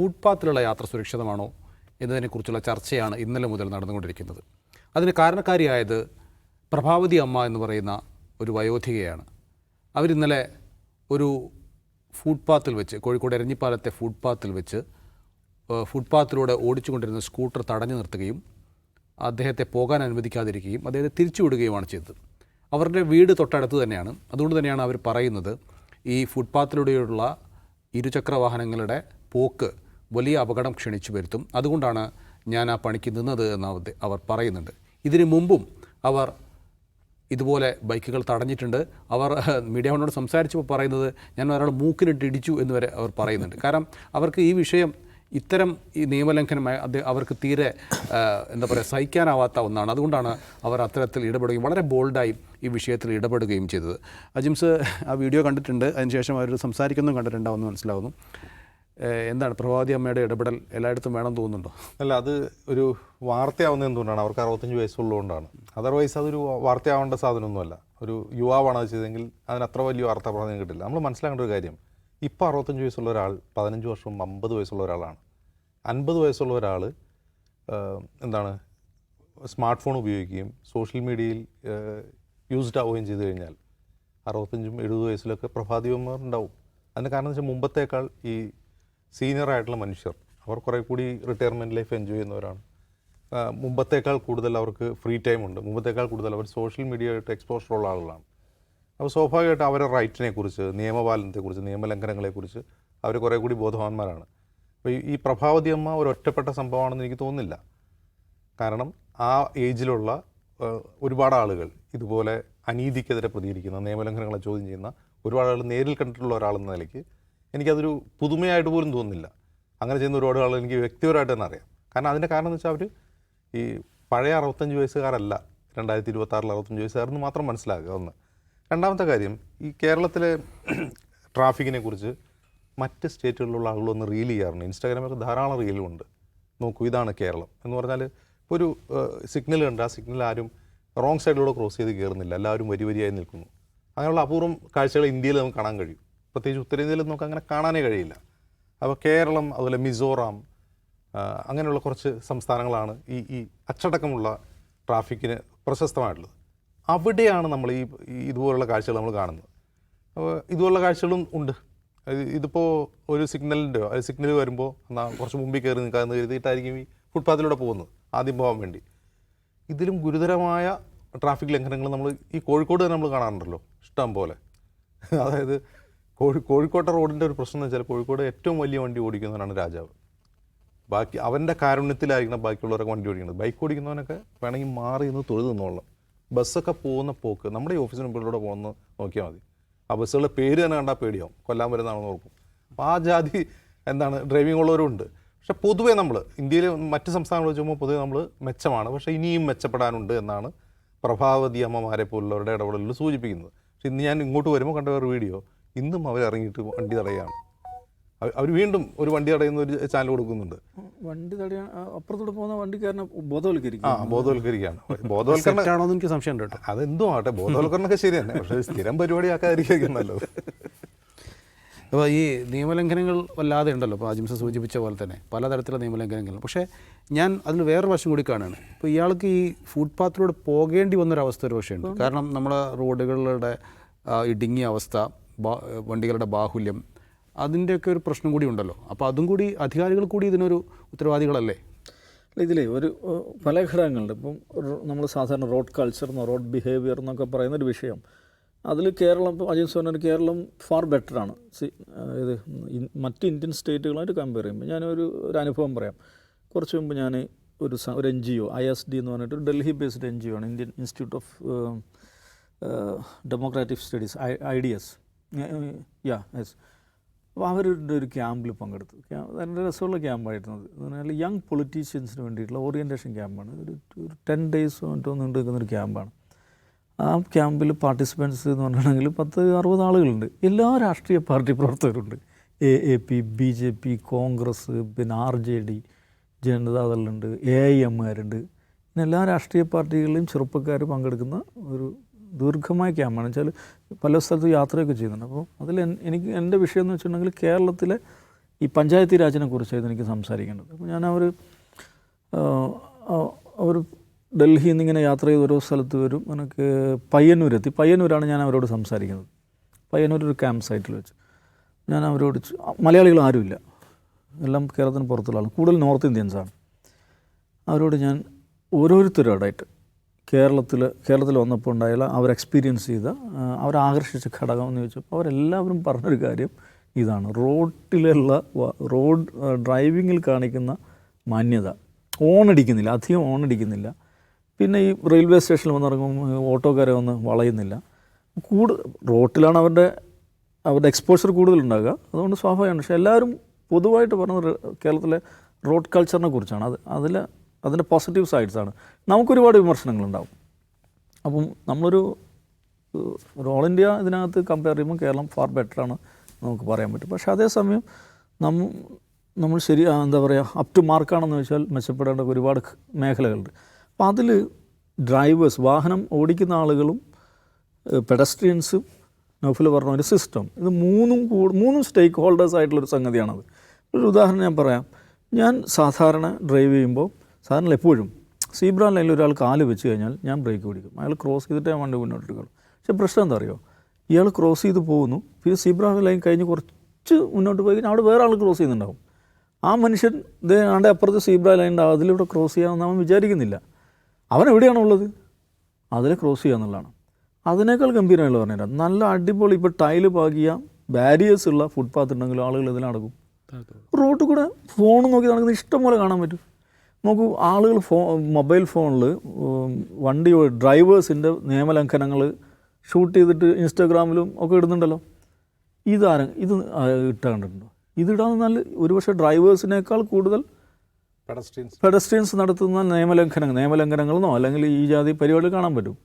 ഫുട്പാത്തിലുള്ള യാത്ര സുരക്ഷിതമാണോ എന്നതിനെക്കുറിച്ചുള്ള ചർച്ചയാണ് ഇന്നലെ മുതൽ നടന്നുകൊണ്ടിരിക്കുന്നത്. അതിന് കാരണക്കാരിയായത് പ്രഭാവതി അമ്മ എന്ന് പറയുന്ന ഒരു വയോധികയാണ്. അവരിന്നലെ ഒരു ഫുട്പാത്തിൽ വെച്ച് കോഴിക്കോട് എരഞ്ഞിപ്പാലത്തെ ഫുട്പാത്തിൽ വെച്ച് ഫുട്പാത്തിലൂടെ ഓടിച്ചുകൊണ്ടിരുന്ന സ്കൂട്ടർ തടഞ്ഞു നിർത്തുകയും അദ്ദേഹത്തെ പോകാൻ അനുവദിക്കാതിരിക്കുകയും അദ്ദേഹത്തെ തിരിച്ചുവിടുകയുമാണ് ചെയ്തത്. അവരുടെ വീട് തൊട്ടടുത്ത് തന്നെയാണ്. അതുകൊണ്ട് തന്നെയാണ് അവർ പറയുന്നത് ഈ ഫുട്പാത്തിലൂടെയുള്ള ഇരുചക്ര വാഹനങ്ങളുടെ പോക്ക് വലിയ അപകടം ക്ഷണിച്ചു വരുത്തും. അതുകൊണ്ടാണ് ഞാൻ ആ പണിക്ക് നിന്നത് എന്ന് അവർ പറയുന്നുണ്ട്. ഇതിനു മുമ്പും അവർ ഇതുപോലെ ബൈക്കുകൾ തടഞ്ഞിട്ടുണ്ട്. അവർ മീഡിയ വണ്ണോട് സംസാരിച്ചപ്പോൾ പറയുന്നത് ഞാൻ ഒരാൾ മൂക്കിനിട്ട് ഇടിച്ചു എന്ന് വരെ അവർ പറയുന്നുണ്ട്. കാരണം അവർക്ക് ഈ വിഷയം ഇത്തരം ഈ നിയമലംഘനമായി അത് അവർക്ക് തീരെ എന്താ പറയുക സഹിക്കാനാവാത്ത ഒന്നാണ്. അതുകൊണ്ടാണ് അവർ അത്തരത്തിൽ ഇടപെടുകയും വളരെ ബോൾഡായി ഈ വിഷയത്തിൽ ഇടപെടുകയും ചെയ്തത്. അജിംസ് ആ വീഡിയോ കണ്ടിട്ടുണ്ട്. അതിനുശേഷം അവർ സംസാരിക്കുന്നതും കണ്ടിട്ടുണ്ടാവുമെന്ന് മനസ്സിലാവുന്നു. എന്താണ് പ്രഭാതി അമ്മയുടെ ഇടപെടൽ എല്ലായിടത്തും വേണം തോന്നുന്നുണ്ടോ? അല്ല അത് ഒരു വാർത്തയാവുന്നത് എന്തുകൊണ്ടാണ്? അവർക്ക് അറുപത്തഞ്ച് വയസ്സുള്ളതുകൊണ്ടാണ്. അതർവൈസ് അതൊരു വാർത്തയാവേണ്ട സാധനമൊന്നുമല്ല. ഒരു യുവാവാണ് അത് ചെയ്തെങ്കിൽ അതിന് അത്ര വലിയ വാർത്ത പ്രാധാന്യം കിട്ടില്ല. നമ്മൾ മനസ്സിലാക്കേണ്ട ഒരു കാര്യം. ഇപ്പോൾ അറുപത്തഞ്ച് വയസ്സുള്ള ഒരാൾ പതിനഞ്ച് വർഷവും അമ്പത് വയസ്സുള്ള ഒരാളാണ്. അൻപത് വയസ്സുള്ള ഒരാൾ എന്താണ് സ്മാർട്ട് ഫോൺ ഉപയോഗിക്കുകയും സോഷ്യൽ മീഡിയയിൽ യൂസ്ഡ് ആവുകയും ചെയ്തു കഴിഞ്ഞാൽ അറുപത്തഞ്ചും എഴുപത് വയസ്സിലൊക്കെ പ്രഭാതിവന്മാർ ഉണ്ടാവും. അതിന് കാരണം വെച്ചാൽ മുമ്പത്തേക്കാൾ ഈ സീനിയർ ആയിട്ടുള്ള മനുഷ്യർ. അവർ കുറേ കൂടി റിട്ടയർമെന്റ് ലൈഫ് എൻജോയ് ചെയ്യുന്നവരാണ്. മുമ്പത്തേക്കാൾ കൂടുതൽ അവർക്ക് ഫ്രീ ടൈം ഉണ്ട്. മുമ്പത്തേക്കാൾ കൂടുതൽ അവർ സോഷ്യൽ മീഡിയ ആയിട്ട് എക്സ്പോഷർ ഉള്ള ആളുകളാണ്. അപ്പോൾ സ്വാഭാവികമായിട്ട് അവരുടെ റൈറ്റിനെ കുറിച്ച് നിയമപാലനത്തെക്കുറിച്ച് നിയമലംഘനങ്ങളെക്കുറിച്ച് അവർ കുറേ കൂടി ബോധവാന്മാരാണ്. അപ്പോൾ ഈ പ്രഭാവതി അമ്മ ഒരു ഒറ്റപ്പെട്ട സംഭവമാണെന്ന് എനിക്ക് തോന്നുന്നില്ല. കാരണം ആ ഏജിലുള്ള ഒരുപാട് ആളുകൾ ഇതുപോലെ അനീതിക്കെതിരെ പ്രതികരിക്കുന്ന നിയമലംഘനങ്ങളെ ചോദ്യം ചെയ്യുന്ന ഒരുപാട് ആളുകൾ നേരിൽ കണ്ടിട്ടുള്ള ഒരാളെന്ന നിലയ്ക്ക് എനിക്കതൊരു പുതുമയായിട്ട് പോലും തോന്നുന്നില്ല. അങ്ങനെ ചെയ്യുന്ന ഒരുപാട് ആളുകൾ എനിക്ക് വ്യക്തിപരമായിട്ട് തന്നെ അറിയാം. കാരണം അതിന്റെ കാരണം എന്ന് വെച്ചാൽ അവർ ഈ പഴയ അറുപത്തഞ്ച് വയസ്സുകാരല്ല രണ്ടായിരത്തി ഇരുപത്തി ആറിൽ അറുപത്തഞ്ച് വയസ്സുകാരെന്ന് മാത്രം മനസ്സിലാക്കുക ഒന്ന്. രണ്ടാമത്തെ കാര്യം ഈ കേരളത്തിലെ ട്രാഫിക്കിനെ കുറിച്ച് മറ്റ് സ്റ്റേറ്റുകളിലുള്ള ആളുകളൊന്ന് റീൽ ചെയ്യാറുണ്ട്. ഇൻസ്റ്റാഗ്രാമിൽ ധാരാളം റീലുണ്ട് നോക്കൂ ഇതാണ് കേരളം എന്ന് പറഞ്ഞാൽ ഒരു സിഗ്നൽ കണ്ട് ആ സിഗ്നൽ ആരും റോങ് സൈഡിലൂടെ ക്രോസ് ചെയ്ത് കയറുന്നില്ല എല്ലാവരും വരി വരിയായി നിൽക്കുന്നു. അങ്ങനെയുള്ള അപൂർവം കാഴ്ചകൾ ഇന്ത്യയിൽ നമുക്ക് കാണാൻ കഴിയും. പ്രത്യേകിച്ച് ഉത്തരേന്ത്യയിൽ നമുക്ക് അങ്ങനെ കാണാനേ കഴിയില്ല. അപ്പോൾ കേരളം അതുപോലെ മിസോറാം അങ്ങനെയുള്ള കുറച്ച് സംസ്ഥാനങ്ങളാണ് ഈ ഈ അച്ചടക്കമുള്ള ട്രാഫിക്കിന് പ്രശസ്തമായിട്ടുള്ളത്. അവിടെയാണ് നമ്മൾ ഈ ഇതുപോലുള്ള കാഴ്ചകൾ നമ്മൾ കാണുന്നത്. അപ്പോൾ ഇതുപോലുള്ള കാഴ്ചകളും ഉണ്ട്. ഇത് ഇതിപ്പോൾ ഒരു സിഗ്നലിന്റെയോ ഒരു സിഗ്നൽ വരുമ്പോൾ എന്നാൽ കുറച്ച് മുമ്പിൽ കയറി നിൽക്കാമെന്ന് കരുതിയിട്ടായിരിക്കും ഈ ഫുട്പാത്തിലൂടെ പോകുന്നത് ആദ്യം പോകാൻ വേണ്ടി. ഇതിലും ഗുരുതരമായ ട്രാഫിക് ലംഘനങ്ങൾ നമ്മൾ ഈ കോഴിക്കോട് തന്നെ നമ്മൾ കാണാറുണ്ടല്ലോ. ഇഷ്ടം പോലെ. അതായത് കോഴി കോഴിക്കോട്ടെ റോഡിന്റെ ഒരു പ്രശ്നം എന്ന് വെച്ചാൽ കോഴിക്കോട് ഏറ്റവും വലിയ വണ്ടി ഓടിക്കുന്നവനാണ് രാജാവ്. ബാക്കി അവന്റെ കാരുണ്യത്തിലായിരിക്കണം ബാക്കിയുള്ളവരൊക്കെ വണ്ടി ഓടിക്കുന്നത്. ബൈക്ക് ഓടിക്കുന്നവനൊക്കെ വേണമെങ്കിൽ മാറി നിന്ന് തൊഴുത് നിന്നോളാം ബസ്സൊക്കെ പോകുന്ന പോക്ക് നമ്മുടെ ഈ ഓഫീസിന് മുമ്പിലൂടെ പോകുന്ന നോക്കിയാൽ മതി. ആ ബസ്സുകളുടെ പേര് തന്നെ കണ്ടാൽ പേടിയാവും. കൊല്ലാൻ വരുന്നതാണെന്ന് ഓർക്കും. അപ്പോൾ ആ ജാതി എന്താണ് ഡ്രൈവിംഗ് ഉള്ളവരും ഉണ്ട് പക്ഷെ പൊതുവേ നമ്മൾ ഇന്ത്യയിലെ മറ്റ് സംസ്ഥാനങ്ങൾ വെച്ച് നോക്കുമ്പോൾ പൊതുവേ നമ്മൾ മെച്ചമാണ്. പക്ഷേ ഇനിയും മെച്ചപ്പെടാനുണ്ട് എന്നാണ് പ്രഭാവതി അമ്മമാരെ പോലുള്ളവരുടെ ഇടപെടലിൽ സൂചിപ്പിക്കുന്നത്. പക്ഷെ ഇന്ന് ഞാൻ ഇങ്ങോട്ട് വരുമ്പോൾ കണ്ട ഒരു വീഡിയോ. ഇന്നും അവർ ഇറങ്ങിയിട്ട് വണ്ടി തടയുകയാണ്. അവർ വീണ്ടും ഒരു വണ്ടി തടയുന്ന ഒരു ചാനൽ കൊടുക്കുന്നുണ്ട്. വണ്ടി തടയാൻ അപ്പുറത്തോട്ട് അപ്പുറത്തൂടെ പോകുന്ന വണ്ടിക്കാരനെ ബോധവൽക്കരിക്കും. ആ ബോധവൽക്കരിക്കുകയാണ്. ബോധവൽക്കരണം തെറ്റാണോ എന്ന് എനിക്ക് സംശയമുണ്ട് കേട്ടോ. അതെന്തോ ആട്ടെ ബോധവൽക്കരണമൊക്കെ ശരി തന്നെ പക്ഷേ സ്ഥിരം പരിപാടി ആക്കാതിരിക്കും നല്ലത്. അപ്പോൾ ഈ നിയമലംഘനങ്ങൾ വല്ലാതെ ഉണ്ടല്ലോ. ഇപ്പോൾ അജിംസ സൂചിപ്പിച്ച പോലെ തന്നെ പലതരത്തിലുള്ള നിയമലംഘനങ്ങൾ. പക്ഷേ ഞാൻ അതിൽ വേറൊരു വശം കൂടി കാണുകയാണ്. ഇപ്പോൾ ഇയാൾക്ക് ഈ ഫുട്പാത്തിലൂടെ പോകേണ്ടി വന്നൊരവസ്ഥ ഒരു പക്ഷേ ഉണ്ട് കാരണം നമ്മുടെ റോഡുകളുടെ ഇടുങ്ങിയ അവസ്ഥ വണ്ടികളുടെ ബാഹുല്യം അതിന്റെയൊക്കെ ഒരു പ്രശ്നം കൂടി ഉണ്ടല്ലോ. അപ്പോൾ അതും കൂടി അധികാരികൾ കൂടി ഇതിനൊരു ഉത്തരവാദികളല്ലേ? അല്ല ഇതിലേ ഒരു പല ഘടകങ്ങളുണ്ട്. ഇപ്പം നമ്മൾ സാധാരണ റോഡ് കൾച്ചർ എന്നോ റോഡ് ബിഹേവിയർ എന്നൊക്കെ പറയുന്ന ഒരു വിഷയം. അതിൽ കേരളം ഇപ്പോൾ അജയ് സോനൻ കേരളം ഫാർ ബെറ്ററാണ് സി ഇത് മറ്റ് ഇന്ത്യൻ സ്റ്റേറ്റുകളായിട്ട് കമ്പയർ ചെയ്യുമ്പോൾ ഞാനൊരു ഒരു അനുഭവം പറയാം. കുറച്ച് മുമ്പ് ഞാൻ ഒരു ഒരു N G O I S D എന്ന് പറഞ്ഞിട്ട് Delhi based N G O ആണ്. Indian Institute of Democratic Studies I D S yeah yes. അപ്പോൾ അവരുടെ ഒരു ക്യാമ്പിൽ പങ്കെടുത്തു. നല്ല രസമുള്ള ക്യാമ്പായിരുന്നു അത്. എന്ന് പറഞ്ഞാൽ യങ് പൊളിറ്റീഷ്യൻസിന് വേണ്ടിയിട്ടുള്ള ഓറിയന്റേഷൻ ക്യാമ്പാണ്. ഒരു ഒരു ടെൻ ഡേയ്സ് മറ്റോ നീണ്ടു നിൽക്കുന്ന ഒരു ക്യാമ്പാണ്. ആ ക്യാമ്പിൽ പാർട്ടിസിപ്പൻസ് എന്ന് പറഞ്ഞിട്ടുണ്ടെങ്കിൽ പത്ത് അറുപത് ആളുകളുണ്ട്. എല്ലാ രാഷ്ട്രീയ party പ്രവർത്തകരുണ്ട്. A A P B J P Congress പിന്നെ ആർ ജെ ഡി ജനതാദളുണ്ട് എ ഐ എമ്മുകാരുണ്ട് പിന്നെ എല്ലാ രാഷ്ട്രീയ പാർട്ടികളിലും ചെറുപ്പക്കാർ പങ്കെടുക്കുന്ന ഒരു ദീർഘമായ ക്യാമ്പാണ്. വെച്ചാൽ പല സ്ഥലത്ത് യാത്രയൊക്കെ ചെയ്യുന്നുണ്ട്. അപ്പോൾ അതിൽ എനിക്ക് എന്റെ വിഷയം എന്ന് വെച്ചിട്ടുണ്ടെങ്കിൽ കേരളത്തിലെ ഈ പഞ്ചായത്തി രാജിനെ കുറിച്ചായിരുന്നു എനിക്ക് സംസാരിക്കേണ്ടത്. അപ്പോൾ ഞാൻ അവർ അവർ ഡൽഹിയിൽ നിന്നിങ്ങനെ യാത്ര ചെയ്ത് ഓരോ സ്ഥലത്ത് വരും. എനിക്ക് പയ്യന്നൂരെത്തി. പയ്യന്നൂരാണ് ഞാൻ അവരോട് സംസാരിക്കുന്നത്. പയ്യന്നൂർ ഒരു ക്യാമ്പ് സൈറ്റിൽ വെച്ച്. ഞാൻ അവരോട് മലയാളികൾ ആരുമില്ല. എല്ലാം കേരളത്തിന് പുറത്തുള്ള ആൾ. കൂടുതൽ നോർത്ത് ഇന്ത്യൻസാണ്. അവരോട് ഞാൻ ഓരോരുത്തരോടായിട്ട് കേരളത്തിൽ കേരളത്തിൽ വന്നപ്പോൾ ഉണ്ടായുള്ള അവർ എക്സ്പീരിയൻസ് ചെയ്ത അവരാകർഷിച്ച ഘടകം എന്ന് ചോദിച്ചപ്പോൾ അവരെല്ലാവരും പറഞ്ഞൊരു കാര്യം ഇതാണ്. റോഡിലുള്ള റോഡ് ഡ്രൈവിങ്ങിൽ കാണിക്കുന്ന മാന്യത. ഓൺ അടിക്കുന്നില്ല അധികം ഓൺ അടിക്കുന്നില്ല പിന്നെ ഈ റെയിൽവേ സ്റ്റേഷനിൽ വന്നിറങ്ങുമ്പോൾ ഓട്ടോക്കാരെ വന്ന് വളയുന്നില്ല. കൂടു റോട്ടിലാണ് അവരുടെ അവരുടെ എക്സ്പോഷർ കൂടുതലുണ്ടാകുക അതുകൊണ്ട് സ്വാഭാവികമാണ്. പക്ഷേ എല്ലാവരും പൊതുവായിട്ട് പറഞ്ഞത് കേരളത്തിലെ റോഡ് കൾച്ചറിനെ കുറിച്ചാണ്. അത് അതിൽ അതിന്റെ പോസിറ്റീവ് സൈഡ്സാണ് നമുക്കൊരുപാട് വിമർശനങ്ങളുണ്ടാവും. അപ്പം നമ്മളൊരു ഒരു ഓൾ ഇന്ത്യ ഇതിനകത്ത് കമ്പയർ ചെയ്യുമ്പോൾ കേരളം ഫാർ ബെറ്ററാണ് നമുക്ക് പറയാൻ പറ്റും. പക്ഷേ അതേസമയം നമ്മ നമ്മൾ ശരി എന്താ പറയുക അപ് ടു മാർക്കാണെന്ന് വെച്ചാൽ മെച്ചപ്പെടേണ്ട ഒരുപാട് മേഖലകളുണ്ട്. അപ്പോൾ അതിൽ ഡ്രൈവേഴ്സ് വാഹനം ഓടിക്കുന്ന ആളുകളും പെഡസ്ട്രിയൻസും നൗഫിൽ പറഞ്ഞ ഒരു സിസ്റ്റം ഇത് മൂന്നും കൂടു മൂന്നും സ്റ്റേക്ക് ഹോൾഡേഴ്സ് ആയിട്ടുള്ളൊരു സംഗതിയാണത്. ഒരു ഉദാഹരണം ഞാൻ പറയാം. ഞാൻ സാധാരണ ഡ്രൈവ് ചെയ്യുമ്പോൾ സാധാരണ എപ്പോഴും. സീബ്ര ലൈനിൽ ഒരാൾ കാൽ വെച്ച് കഴിഞ്ഞാൽ ഞാൻ ബ്രേക്ക് പിടിക്കും. അയാൾ ക്രോസ് ചെയ്തിട്ടേ വണ്ടി മുന്നോട്ട് എടുക്കുള്ളൂ പക്ഷേ പ്രശ്നം എന്താ അറിയോ? ഇയാൾ ക്രോസ് ചെയ്ത് പോകുന്നു. പിന്നെ സീബ്ര ലൈൻ കഴിഞ്ഞ് കുറച്ച് മുന്നോട്ട് പോയി കഴിഞ്ഞാൽ അവിടെ വേറെ ആൾ ക്രോസ് ചെയ്യുന്നുണ്ടാവും. ആ മനുഷ്യൻ ഇതേ ആണ്ട് അപ്പുറത്ത് സീബ്ര ലൈൻ ഉണ്ടാവും അതിലൂടെ ക്രോസ് ചെയ്യാമെന്ന് അവൻ വിചാരിക്കുന്നില്ല. അവൻ എവിടെയാണുള്ളത് അതിൽ ക്രോസ് ചെയ്യുക എന്നുള്ളതാണ്. അതിനേക്കാൾ ഗംഭീരമായുള്ള പറഞ്ഞുതരാം നല്ല അടിപൊളി ഇപ്പോൾ ടൈൽ പാകിയ ബാരിയേഴ്സ് ഉള്ള ഫുട്പാത്ത് ഉണ്ടെങ്കിലും ആളുകൾ ഇതിൽ നടക്കും റോട്ടിൽ കൂടെ ഫോൺ നോക്കി നടക്കുന്നത് ഇഷ്ടം പോലെ കാണാൻ പറ്റും. നോക്കൂ ആളുകൾ ഫോ മൊബൈൽ ഫോണിൽ വണ്ടി ഡ്രൈവേഴ്സിന്റെ നിയമലംഘനങ്ങൾ ഷൂട്ട് ചെയ്തിട്ട് ഇൻസ്റ്റാഗ്രാമിലും ഒക്കെ ഇടുന്നുണ്ടല്ലോ. ഇതാരും ഇത് ഇട്ട കണ്ടിട്ടുണ്ടോ? ഇതിടാന്ന് നല്ല ഒരുപക്ഷെ ഡ്രൈവേഴ്സിനേക്കാൾ കൂടുതൽ പെഡസ്ട്രിയൻസ് പെഡസ്ട്രിയൻസ് നടത്തുന്ന നിയമലംഘനങ്ങൾ നിയമലംഘനങ്ങളെന്നോ അല്ലെങ്കിൽ ഈ ജാതി പരിപാടി കാണാൻ പറ്റും.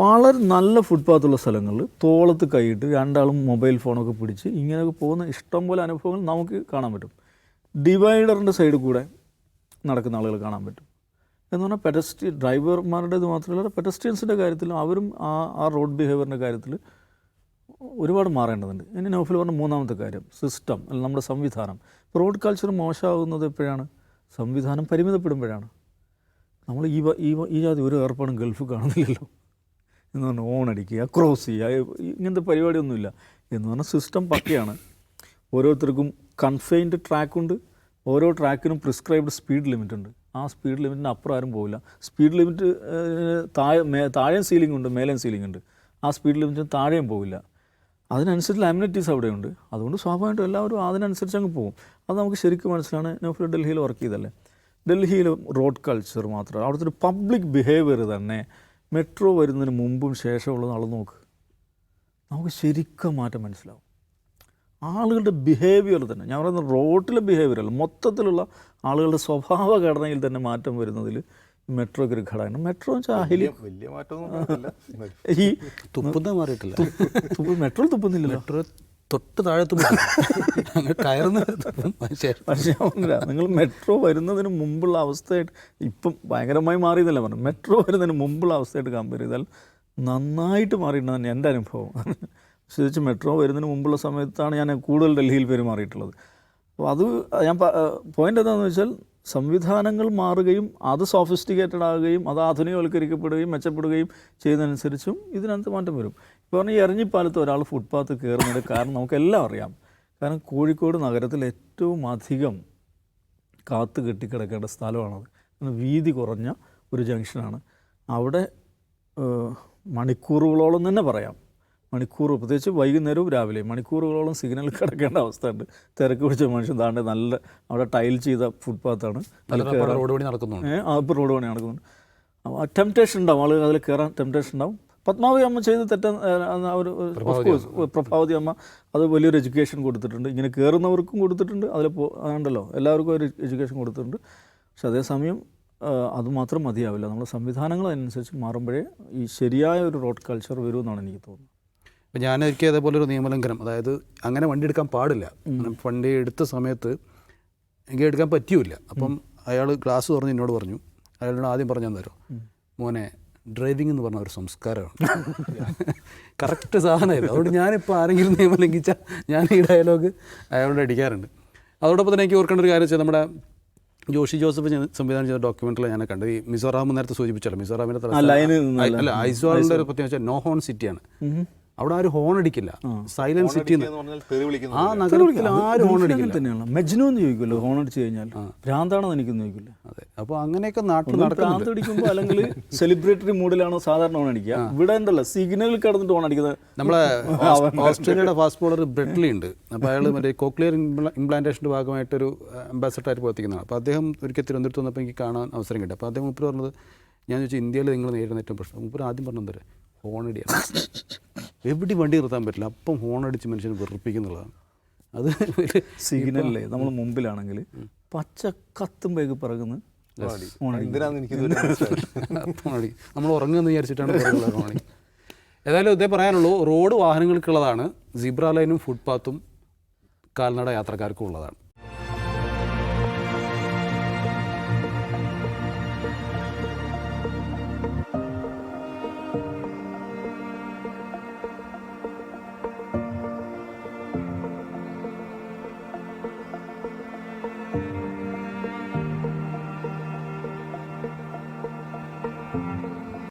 വളരെ നല്ല ഫുട്പാത്തുള്ള സ്ഥലങ്ങളിൽ തോളത്ത് കൈയിട്ട് രണ്ടാളും മൊബൈൽ ഫോണൊക്കെ പിടിച്ച് ഇങ്ങനെയൊക്കെ പോകുന്ന ഇഷ്ടംപോലെ അനുഭവങ്ങൾ നമുക്ക് കാണാൻ പറ്റും. ഡിവൈഡറിന്റെ സൈഡിൽ കൂടെ നടക്കുന്ന ആളുകൾ കാണാൻ പറ്റും. എന്ന് പറഞ്ഞാൽ പെഡസ്ട്രിയൻ ഡ്രൈവർമാരുടേത് മാത്രമല്ല പെഡസ്ട്രിയൻസിന്റെ കാര്യത്തിലും അവരും ആ ആ റോഡ് ബിഹേവിയറിന്റെ കാര്യത്തിൽ ഒരുപാട് മാറേണ്ടതുണ്ട്. ഇനി നൗഫിൽ പറഞ്ഞ മൂന്നാമത്തെ കാര്യം സിസ്റ്റം അല്ല നമ്മുടെ സംവിധാനം. റോഡ് കൾച്ചർ മോശമാകുന്നത് എപ്പോഴാണ്? സംവിധാനം പരിമിതപ്പെടുമ്പോഴാണ്. നമ്മൾ ഈ ഈ ഈ ജാതി ഒരു ഏർപ്പാടും ഗൾഫ് കാണുന്നില്ലല്ലോ. എന്ന് പറഞ്ഞാൽ ഓൺ അടിക്കുക ക്രോസ് ചെയ്യുക ഇങ്ങനത്തെ പരിപാടിയൊന്നുമില്ല. എന്ന് പറഞ്ഞാൽ സിസ്റ്റം പക്കയാണ്. ഓരോരുത്തർക്കും കൺഫൈൻഡ് ട്രാക്കുണ്ട് ഓരോ ട്രാക്കിനും പ്രിസ്ക്രൈബ്ഡ് സ്പീഡ് ലിമിറ്റ് ഉണ്ട്. ആ സ്പീഡ് ലിമിറ്റിന് അപ്പുറം ആരും പോവില്ല. സ്പീഡ് ലിമിറ്റ് താഴെ താഴെയും സീലിംഗ് ഉണ്ട് മേലെയും സീലിംഗ് ഉണ്ട്. ആ സ്പീഡ് ലിമിറ്റിന് താഴെയും പോകില്ല അതിനനുസരിച്ച് ലാമിനറ്റീസ് അവിടെയുണ്ട്. അതുകൊണ്ട് സ്വാഭാവികമായിട്ടും എല്ലാവരും അതിനനുസരിച്ച് അങ്ങ് പോകും. അത് നമുക്ക് ശരിക്കും മനസ്സിലാണ്. നൗഫിൽ ഡൽഹിയിൽ വർക്ക് ചെയ്തല്ലേ ഡൽഹിയിൽ റോഡ് കൾച്ചർ മാത്രമല്ല. അവിടുത്തെ ഒരു പബ്ലിക് ബിഹേവിയർ തന്നെ മെട്രോ വരുന്നതിന് മുമ്പും ശേഷമുള്ളത് ആൾ നോക്ക്. നമുക്ക് ശരിക്കും മാറ്റം മനസ്സിലാവും. ആളുകളുടെ ബിഹേവിയർ തന്നെ. ഞാൻ പറയുന്നത് റോട്ടിലെ ബിഹേവിയർ അല്ല. മൊത്തത്തിലുള്ള ആളുകളുടെ സ്വഭാവ ഘടനയിൽ തന്നെ മാറ്റം വരുന്നതിൽ മെട്രോയ്ക്ക് ഒരു ഘടകമാണ് മെട്രോ എന്ന് വെച്ചാൽ വലിയ മാറ്റമൊന്നും. ഈ തുപ്പുന്ന മാറിയിട്ടില്ല. മെട്രോ തുപ്പുന്നില്ല മെട്രോ തൊട്ട് താഴെ തുപ്പും അങ്ങ് കയറുന്ന നിങ്ങൾ മെട്രോ വരുന്നതിന് മുമ്പുള്ള അവസ്ഥയായിട്ട് ഇപ്പം ഭയങ്കരമായി മാറിയെന്നല്ല പറഞ്ഞു മെട്രോ വരുന്നതിന് മുമ്പുള്ള അവസ്ഥയായിട്ട് കമ്പയർ ചെയ്താൽ നന്നായിട്ട് മാറിയിട്ടുണ്ടെന്ന് എന്റെ അനുഭവം. പ്രത്യേകിച്ച് മെട്രോ വരുന്നതിന് മുമ്പുള്ള സമയത്താണ് ഞാൻ കൂടുതൽ ഡൽഹിയിൽ പെരുമാറിയിട്ടുള്ളത്. അപ്പോൾ അത് ഞാൻ പോയിന്റ് എന്താണെന്ന് വെച്ചാൽ സംവിധാനങ്ങൾ മാറുകയും അത് സോഫിസ്റ്റിക്കേറ്റഡ് ആകുകയും അത് ആധുനികവൽക്കരിക്കപ്പെടുകയും മെച്ചപ്പെടുകയും ചെയ്യുന്നതനുസരിച്ചും ഇതിനകത്ത് മാറ്റം വരും. ഇപ്പോൾ പറഞ്ഞാൽ എറിഞ്ഞിപ്പാലത്ത് ഒരാൾ ഫുട്പാത്ത് കയറുന്നത് കാരണം നമുക്കെല്ലാം അറിയാം. കാരണം കോഴിക്കോട് നഗരത്തിൽ ഏറ്റവും അധികം കാത്തു കെട്ടിക്കിടക്കേണ്ട സ്ഥലമാണത്. വീതി കുറഞ്ഞ ഒരു ജംഗ്ഷനാണ്. അവിടെ മണിക്കൂറുകളോളം തന്നെ പറയാം. മണിക്കൂർ പ്രത്യേകിച്ച് വൈകുന്നേരവും രാവിലെ മണിക്കൂറുകളോളം സിഗ്നൽ കിടക്കേണ്ട അവസ്ഥയുണ്ട്. തിരക്ക് പിടിച്ച മനുഷ്യൻ താണ്ട് നല്ല അവിടെ ടൈൽ ചെയ്ത ഫുട്പാത്താണ് റോഡ് പണി നടക്കുന്നുണ്ട്. ഏഹ് റോഡ് പണി നടക്കുന്നുണ്ട്. അപ്പോൾ ടെംപ്റ്റേഷൻ ഉണ്ടാവും. ആളുകൾ അതിൽ കയറാൻ ടെംപ്റ്റേഷൻ ഉണ്ടാവും. പത്മാവതി അമ്മ ചെയ്ത് തെറ്റ അവർ പ്രഭാവതി അമ്മ. അത് വലിയൊരു എഡ്യൂക്കേഷൻ കൊടുത്തിട്ടുണ്ട്. ഇങ്ങനെ കയറുന്നവർക്കും കൊടുത്തിട്ടുണ്ട്. അതിൽ പോ ഉണ്ടല്ലോ എല്ലാവർക്കും ഒരു എഡ്യൂക്കേഷൻ കൊടുത്തിട്ടുണ്ട്. പക്ഷെ അതേസമയം അതുമാത്രം മതിയാവില്ല. നമ്മുടെ സംവിധാനങ്ങൾ അതിനനുസരിച്ച് മാറുമ്പോഴേ ഈ ശരിയായ ഒരു റോഡ് കൾച്ചർ വരുമെന്നാണ് എനിക്ക് തോന്നുന്നത്. അപ്പം ഞാൻ ഒരിക്കൽ അതേപോലെ ഒരു നിയമലംഘനം. അതായത് അങ്ങനെ വണ്ടി എടുക്കാൻ പാടില്ല. വണ്ടി എടുത്ത സമയത്ത് എനിക്ക് എടുക്കാൻ പറ്റിയില്ല അപ്പം അയാൾ ഗ്ലാസ് തുറന്ന് എന്നോട് പറഞ്ഞു. അയാളോട് ആദ്യം പറഞ്ഞു തന്നേരോ മോനെ ഡ്രൈവിംഗ് എന്ന് പറഞ്ഞ ഒരു സംസ്കാരമാണ്. കറക്റ്റ് സാധനമായിരുന്നു അതുകൊണ്ട് ഞാനിപ്പോൾ ആരെങ്കിലും നിയമം ലംഘിച്ചാൽ ഞാൻ ഈ ഡയലോഗ് അയാളോട് അടിക്കാറുണ്ട്. അതോടൊപ്പം തന്നെ എനിക്ക് ഓർക്കേണ്ട ഒരു കാര്യം വെച്ചാൽ നമ്മുടെ ജോഷി ജോസഫ് സംവിധാനം ചെയ്ത ഡോക്യുമെന്ററിൽ ഞാൻ കണ്ടത്. ഈ മിസോറാം നേരത്തെ സൂചിപ്പിച്ചല്ലോ മിസോറാമിന്റെ അല്ല ഐസ്വാളിന്റെ ഒരു പ്രത്യേകത നോഹോൺ നോ ഹോൺ സിറ്റിയാണ് അവിടെ ആരും ഹോൺ അടിക്കില്ല. സൈലന്റ് സിറ്റി എന്ന് പറഞ്ഞാൽ തെറി വിളിക്കുന്നു ആ നഗരത്തിൽ ആരും ഹോൺ അടിക്കില്ല. തന്നെയാണ്. മെജ്നു എന്ന് ചോദിക്കുമല്ലോ ഹോൺ അടിച്ചു കഴിഞ്ഞാൽ. ഭ്രാന്താണെന്ന് എനിക്കൊന്നും ചോദിക്കില്ല. അതെ. അപ്പോൾ അങ്ങനെയൊക്കെ നാട്ടിൽ ഭ്രാന്ത് അടിക്കുമ്പോൾ അല്ലെങ്കിൽ സെലിബ്രേറ്ററി മൂഡിലാണോ സാധാരണ ഹോൺ അടിക്കുക? ഇവിടെ എന്തല്ല സിഗ്നലിൽ കടന്നിട്ട് ഹോൺ അടിക്കുന്നത് നമ്മളെ ഓസ്ട്രേലിയയുടെ ഫാസ്റ്റ് ബോളർ ബ്രെഡ്ലി ഉണ്ട്. അപ്പോൾ അയാൾ മറ്റേ കോക്ലിയർ ഇംപ്ലാന്റേഷന്റെ ഭാഗമായിട്ടൊരു അംബാസഡറായിട്ട് പ്രവർത്തിക്കുന്നതാണ്. അപ്പോൾ അദ്ദേഹം ഒരിക്കൽ തിരുവനന്തപുരത്ത് വന്നപ്പോൾ എനിക്ക് കാണാൻ അവസരം കിട്ടി. അപ്പോൾ അദ്ദേഹം മുപ്പര് പറഞ്ഞത് ഞാൻ ചോദിച്ചു ഇന്ത്യയിൽ നിങ്ങൾ നേരിടുന്ന ഏറ്റവും പ്രശ്നം മുപ്പര് ആദ്യം പറഞ്ഞത് ഹോൺ ഹോണടിയാണ് എവിടെ വണ്ടി നിർത്താൻ പറ്റില്ല. അപ്പം ഹോണടിച്ച് മനുഷ്യനെ വെറുപ്പിക്കുന്നുള്ളതാണ് അത് സിഗ്നൽ സിഗ്നലിലെ നമ്മൾ മുമ്പിലാണെങ്കിൽ പച്ച കത്തുമ്പോഴേക്ക് പിറകുന്ന് ഹോൺ നമ്മൾ ഉറങ്ങുമെന്ന് വിചാരിച്ചിട്ടാണ് ഏതായാലും ഇതേ പറയാനുള്ളൂ റോഡ് വാഹനങ്ങൾക്കുള്ളതാണ് സിബ്ര ലൈനും ഫുട്പാത്തും കാൽനട യാത്രക്കാർക്കും ഉള്ളതാണ്.